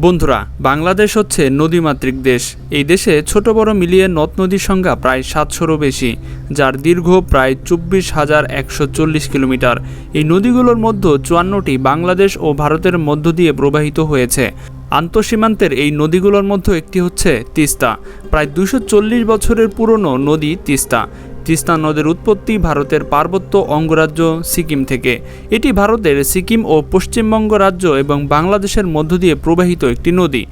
বন্ধুরা, বাংলাদেশ হচ্ছে নদীমাতৃক দেশ। এই দেশে ছোট বড় মিলিয়ে নদ নদীর সংখ্যা প্রায় সাতশোরও বেশি, যার দীর্ঘ প্রায় চব্বিশ হাজার একশো চল্লিশ কিলোমিটার। এই নদীগুলোর মধ্যে চুয়ান্নটি বাংলাদেশ ও ভারতের মধ্য দিয়ে প্রবাহিত হয়েছে। আন্তঃসীমান্তের এই নদীগুলোর মধ্যে একটি হচ্ছে তিস্তা। প্রায় দুশো বছরের পুরনো নদী তিস্তা। তিস্তা নদের উৎপত্তি ভারতের পার্বত্য অঙ্গরাজ্য সিকিম থেকে। এটি ভারতের সিকিম ও পশ্চিমবঙ্গ রাজ্য এবং বাংলাদেশের মধ্য দিয়ে প্রবাহিত একটি নদী।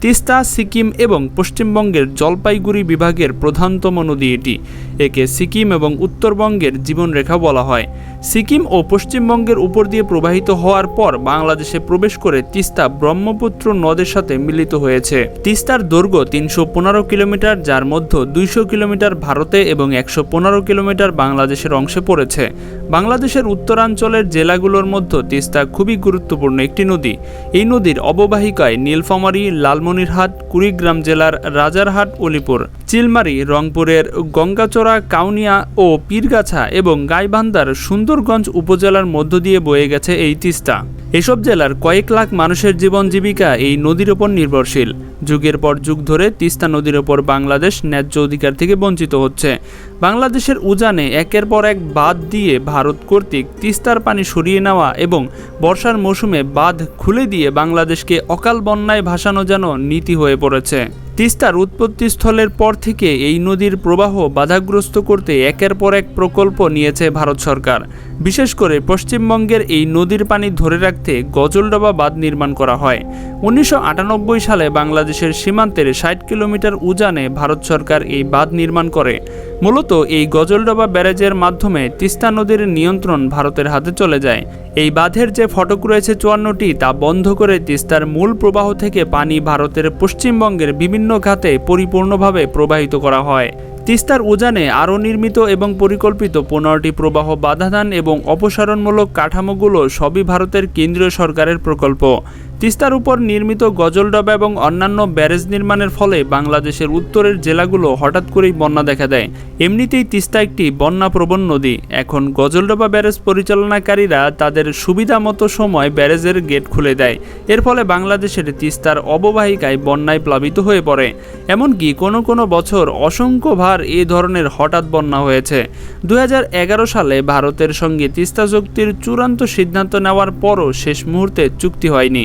তিস্তা, সিকিম এবং পশ্চিমবঙ্গের জলপাইগুড়ি বিভাগের প্রধানতম নদী এটি। একে সিকিম এবং উত্তরবঙ্গের জীবনরেখা বলা হয়। সিকিম ও পশ্চিমবঙ্গের উপর দিয়ে প্রবাহিত হওয়ার পর বাংলাদেশে প্রবেশ করে তিস্তা ব্রহ্মপুত্র নদের সাথে মিলিত হয়েছে। তিস্তার দৈর্ঘ্য তিনশো পনেরো কিলোমিটার, যার মধ্যে দুইশো কিলোমিটার ভারতে এবং একশো পনেরো কিলোমিটার বাংলাদেশের অংশে পড়েছে। বাংলাদেশের উত্তরাঞ্চলের জেলাগুলোর মধ্যে তিস্তা খুবই গুরুত্বপূর্ণ একটি নদী। এই নদীর অববাহিকায় নীলফামারী, লালমনিরহাট, কুড়িগ্রাম জেলার রাজারহাট, অলিপুর, চিলমারি, রংপুরের গঙ্গাচড়া, কাউনিয়া ও পীরগাছা এবং গাইবান্ধার সুন্দরগঞ্জ উপজেলার মধ্য দিয়ে বয়ে গেছে এই তিস্তা। এসব জেলার কয়েক লাখ মানুষের জীবন জীবিকা এই নদীর ওপর নির্ভরশীল। যুগের পর যুগ ধরে তিস্তা নদীর ওপর বাংলাদেশ ন্যায্য অধিকার থেকে বঞ্চিত হচ্ছে। বাংলাদেশের উজানে একের পর এক বাঁধ দিয়ে ভারত কর্তৃক তিস্তার পানি সরিয়ে নেওয়া এবং বর্ষার মৌসুমে বাঁধ খুলে দিয়ে বাংলাদেশকে অকাল বন্যায় ভাসানো যেন নীতি হয়ে পড়েছে। তিস্তার উৎপত্তিস্থলের পর থেকে এই নদীর প্রবাহ বাধাগ্রস্ত করতে একের পর এক প্রকল্প নিয়েছে ভারত সরকার। বিশেষ করে পশ্চিমবঙ্গের এই নদীর পানি ধরে রাখতে গজলডোবা বাঁধ নির্মাণ করা হয়। উনিশশো আটানব্বই সালে বাংলাদেশের সীমান্তের ষাট কিলোমিটার উজানে ভারত সরকার এই বাঁধ নির্মাণ করে। মূলত এই গজলডোবা ব্যারেজের মাধ্যমে তিস্তা নদীর নিয়ন্ত্রণ ভারতের হাতে চলে যায়। এই বাঁধের যে ফটক রয়েছে চুয়ান্নটি তা বন্ধ করে তিস্তার মূল প্রবাহ থেকে পানি ভারতের পশ্চিমবঙ্গের বিভিন্ন খাতে পরিপূর্ণভাবে প্রবাহিত করা হয়। তিস্তার উজানে আরও নির্মিত এবং পরিকল্পিত পনেরোটি প্রবাহ বাধাদান এবং অপসারণমূলক কাঠামোগুলো সবই ভারতের কেন্দ্রীয় সরকারের প্রকল্প। তিস্তার উপর নির্মিত গজলডবা এবং অন্যান্য ব্যারেজ নির্মাণের ফলে বাংলাদেশের উত্তরের জেলাগুলো হঠাৎ করেই বন্যা দেখা দেয়। এমনিতেই তিস্তা একটি বন্যাপ্রবণ নদী। এখন গজলডবা ব্যারেজ পরিচালনাকারীরা তাদের সুবিধা মতো সময় ব্যারেজের গেট খুলে দেয়। এর ফলে বাংলাদেশের তিস্তার অববাহিকায় বন্যায় প্লাবিত হয়ে পড়ে। এমনকি কোনো কোনো বছর অসংখ্য ভার এ ধরনের হঠাৎ বন্যা হয়েছে। দু হাজার এগারো সালে ভারতের সঙ্গে তিস্তা চুক্তির চূড়ান্ত সিদ্ধান্ত নেওয়ার পরও শেষ মুহূর্তে চুক্তি হয়নি।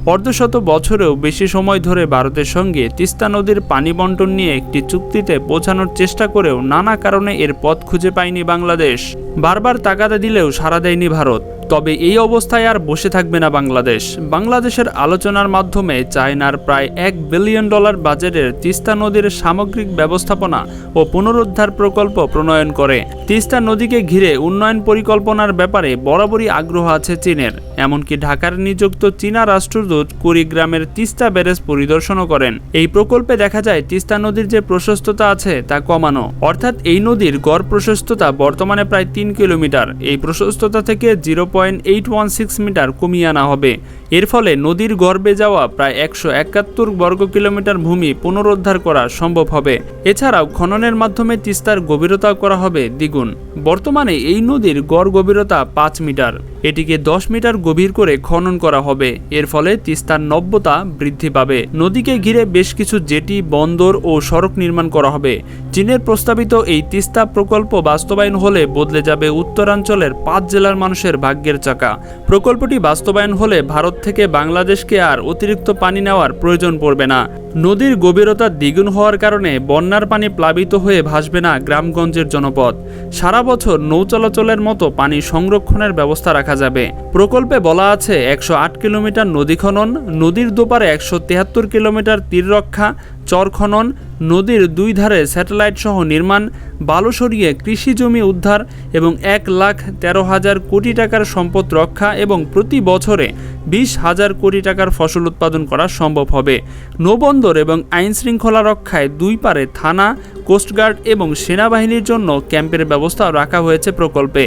অর্ধশত বছরেও বেশি সময় ধরে ভারতের সঙ্গে তিস্তা নদীর পানি বন্টন নিয়ে একটি চুক্তিতে পৌঁছানোর চেষ্টা করেও নানা কারণে এর পথ খুঁজে পায়নি বাংলাদেশ। বারবার তাগাদা দিলেও সাড়া দেয়নি ভারত। তবে এই অবস্থায় আর বসে থাকবে না বাংলাদেশ। বাংলাদেশের আলোচনার মাধ্যমে চায়নার প্রায় এক বিলিয়ন ডলার বাজেটের তিস্তা নদীর সামগ্রিক ব্যবস্থাপনা ও পুনরুদ্ধার প্রকল্প প্রণয়ন করে। তিস্তা নদীকে ঘিরে উন্নয়ন পরিকল্পনার ব্যাপারে বরাবরই আগ্রহ আছে চীনের। এমনকি ঢাকার নিযুক্ত চীনা রাষ্ট্রদূত কুড়িগ্রামের তিস্তা ব্যারেজ পরিদর্শনও করেন। এই প্রকল্পে দেখা যায়, তিস্তা নদীর যে প্রশস্ততা আছে তা কমানো। অর্থাৎ এই নদীর গড় প্রশস্ততা বর্তমানে প্রায় তিন কিলোমিটার। এই প্রশস্ততা থেকে zero point eight one six metre কমিয়ে আনা হবে। এর ফলে নদীর গর্ভে যাওয়া প্রায় একশো একাত্তর বর্গ কিলোমিটার ভূমি পুনরুদ্ধার করা সম্ভব হবে। এছাড়াও খননের মাধ্যমে তিস্তার গভীরতা করা হবে দ্বিগুণ। বর্তমানে এই নদীর গড় গভীরতা পাঁচ মিটার। এটিকে দশ মিটার গভীর করে খনন করা হবে। এর ফলে তিস্তার নব্যতা বৃদ্ধি পাবে। নদীকে ঘিরে বেশ কিছু জেটি, বন্দর ও সড়ক নির্মাণ করা হবে। চীনের প্রস্তাবিত এই তিস্তা প্রকল্প বাস্তবায়ন হলে বদলে যাবে উত্তরাঞ্চলের পাঁচ জেলার মানুষের ভাগ্যের চাকা। প্রকল্পটি বাস্তবায়ন হলে ভারত থেকে বাংলাদেশকে আর অতিরিক্ত পানি নেওয়ার প্রয়োজন পড়বে না। নদীর গভীরতা দ্বিগুণ হওয়ার কারণে বন্যার পানি প্লাবিত হয়ে ভাসবে না গ্রামগঞ্জের জনপদ। সারা বছর নৌ চলাচলের মতো পানি সংরক্ষণের ব্যবস্থা রাখা যাবে। প্রকল্পে বলা আছে একশো আট কিলোমিটার নদী খনন, নদীর দুপারে একশো তেহাত্তর কিলোমিটার তীর রক্ষা, চর খনন, নদীর দুই ধারে স্যাটেলাইট সহ নির্মাণ, বালু সরিয়ে কৃষি জমি উদ্ধার এবং এক লাখ তেরো হাজার কোটি টাকার সম্পদ রক্ষা এবং প্রতি বছরে বিশ হাজার কোটি টাকার ফসল উৎপাদন করা সম্ভব হবে। নৌবন্দর এবং আইন শৃঙ্খলা রক্ষায় দুই পারে থানা, কোস্টগার্ড এবং সেনাবাহিনীর জন্য ক্যাম্পের ব্যবস্থা রাখা হয়েছে প্রকল্পে।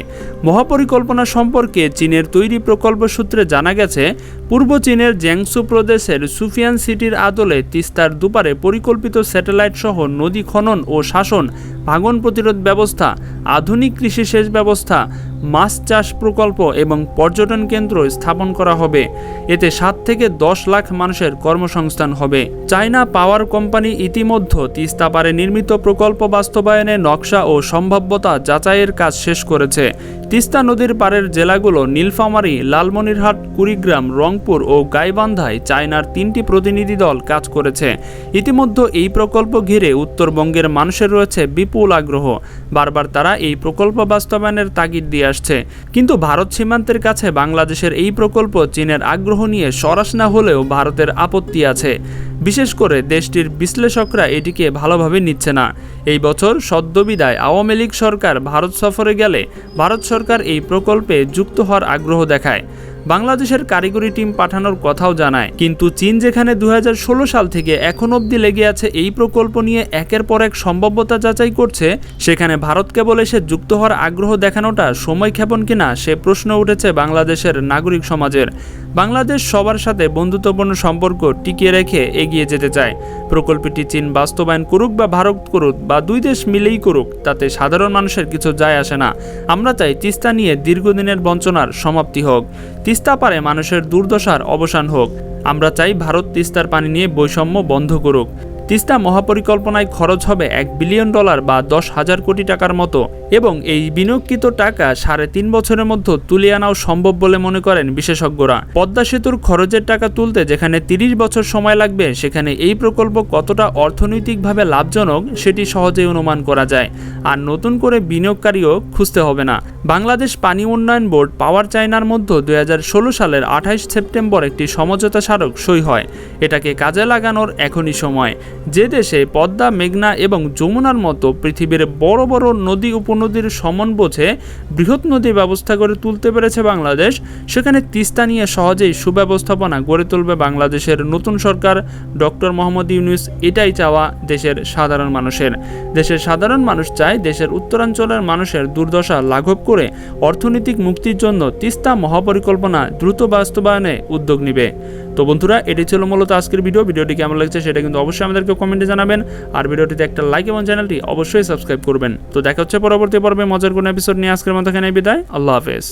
মহাপরিকল্পনা সম্পর্কে চীনের তৈরি প্রকল্প সূত্রে জানা গেছে পূর্ব চীনের জ্যাংসু প্রদেশের সুফিয়ান সিটির আদলে তিস্তার দুপারে পরিকল্পিত স্যাটেলাইট সহ নদী খনন ও শাসন ভাঙন প্রতিরোধ ব্যবস্থা, আধুনিক কৃষি সেচ ব্যবস্থা, মাছ চাষ প্রকল্প এবং পর্যটন কেন্দ্র স্থাপন করা হবে। এতে সাত থেকে দশ লাখ মানুষের কর্মসংস্থান হবে। চায়না পাওয়ার কোম্পানি ইতিমধ্যে তিস্তা পারে নির্মিত প্রকল্প বাস্তবায়নে নকশা ও সম্ভাব্যতা যাচাইয়ের কাজ শেষ করেছে। তিস্তা নদীর পাড়ের জেলাগুলো নীলফামারী, লালমনিরহাট, কুড়িগ্রাম, রংপুর ও গাইবান্ধায় চায়নার তিনটি প্রতিনিধি দল কাজ করেছে। ইতিমধ্যে এই প্রকল্প ঘিরে উত্তরবঙ্গের মানুষের রয়েছে বিপুল আগ্রহ। বারবার তারা এই প্রকল্প বাস্তবায়নের তাগিদ দিয়ে আসছে। কিন্তু ভারত সীমান্তের কাছে বাংলাদেশের এই প্রকল্প চীনের আগ্রহ নিয়ে সরাস না হলেও ভারতের আপত্তি আছে। বিশেষ করে দেশটির বিশ্লেষকরা এটিকে ভালোভাবে নিচ্ছে না। এই বছর সদ্যবিদায় আওয়ামী লীগ সরকার ভারত সফরে গেলে ভারত সরকার এই প্রকল্পে যুক্ত হওয়ার আগ্রহ দেখায়। বাংলাদেশের কারিগরি টিম পাঠানোর কথাও জানায়। কিন্তু চীন যেখানে দু হাজার ষোলো সাল থেকে এখন অবধি লেগে আছে এই প্রকল্প নিয়ে একের পর এক সম্ভাব্যতা যাচাই করছে, সেখানে ভারত কেবল এসে যুক্ত হওয়ার আগ্রহ দেখানোটা সময়ক্ষেপণ কিনা সে প্রশ্ন উঠেছে বাংলাদেশের নাগরিক সমাজের। বাংলাদেশ সবার সাথে বন্ধুত্বপূর্ণ সম্পর্ক টিকিয়ে রেখে এগিয়ে যেতে চায়। প্রকল্পটি চীন বাস্তবায়ন করুক বা ভারত করুক বা দুই দেশ মিলেই করুক, তাতে সাধারণ মানুষের কিছু যায় আসে না। আমরা চাই তিস্তা নিয়ে দীর্ঘদিনের বঞ্চনার সমাপ্তি হোক। তিস্তা পারে মানুষের দুর্দশার অবসান হোক। আমরা চাই ভারত তিস্তার পানি নিয়ে বৈষম্য বন্ধ করুক। তিস্তা মহাপরিকল্পনায় খরচ হবে এক বিলিয়ন ডলার বা দশ হাজার কোটি টাকার মতো এবং এই বিনিয়োগকৃত টাকা সাড়ে তিন বছরের মধ্যে তুলে আনাও সম্ভব বলে মনে করেন বিশেষজ্ঞরা। পদ্মা সেতুর খরচের টাকা তুলতে যেখানে তিরিশ বছর সময় লাগবে, সেখানে এই প্রকল্প কতটা অর্থনৈতিকভাবে লাভজনক সেটি সহজেই অনুমান করা যায়। আর নতুন করে বিনিয়োগকারীও খুঁজতে হবে না। বাংলাদেশ পানি উন্নয়ন বোর্ড পাওয়ার চায়নার মধ্যে দু হাজার ষোলো সালের আঠাইশ সেপ্টেম্বর একটি সমঝোতা স্মারক সই হয়। এটাকে কাজে লাগানোর এখনই সময়। যে দেশে পদ্মা, মেঘনা এবং যমুনার মতো পৃথিবীর বড় বড় নদী উপনদীর সমন বোঝে, বৃহৎ নদী ব্যবস্থা করে তুলতে পেরেছে বাংলাদেশ, সেখানে তিস্তা নিয়ে সহজেই সুব্যবস্থাপনা গড়ে তুলবে বাংলাদেশের নতুন সরকার। ডক্টর মোহাম্মদ ইউনুস, এটাই চাওয়া দেশের সাধারণ মানুষের। দেশের সাধারণ মানুষ চায় দেশের উত্তরাঞ্চলের মানুষের দুর্দশা লাঘব করে অর্থনৈতিক মুক্তির জন্য তিস্তা মহাপরিকল্পনা দ্রুত বাস্তবায়নে উদ্যোগ নিবে। তো বন্ধুরা এটি ছিল মূলত আজকের ভিডিও। ভিডিওটি কেমন লাগছে সেটা কিন্তু অবশ্যই আমাদেরকে কমেন্টে জানাবেন, আর ভিডিওটিতে একটা লাইক এবং চ্যানেলটি অবশ্যই সাবস্ক্রাইব করবেন। তো দেখা হচ্ছে পরবর্তী পর্বে মজার কোনো এপিসোড নিয়ে। আজকের মতো এখানে বিদায়। আল্লাহ হাফেজ।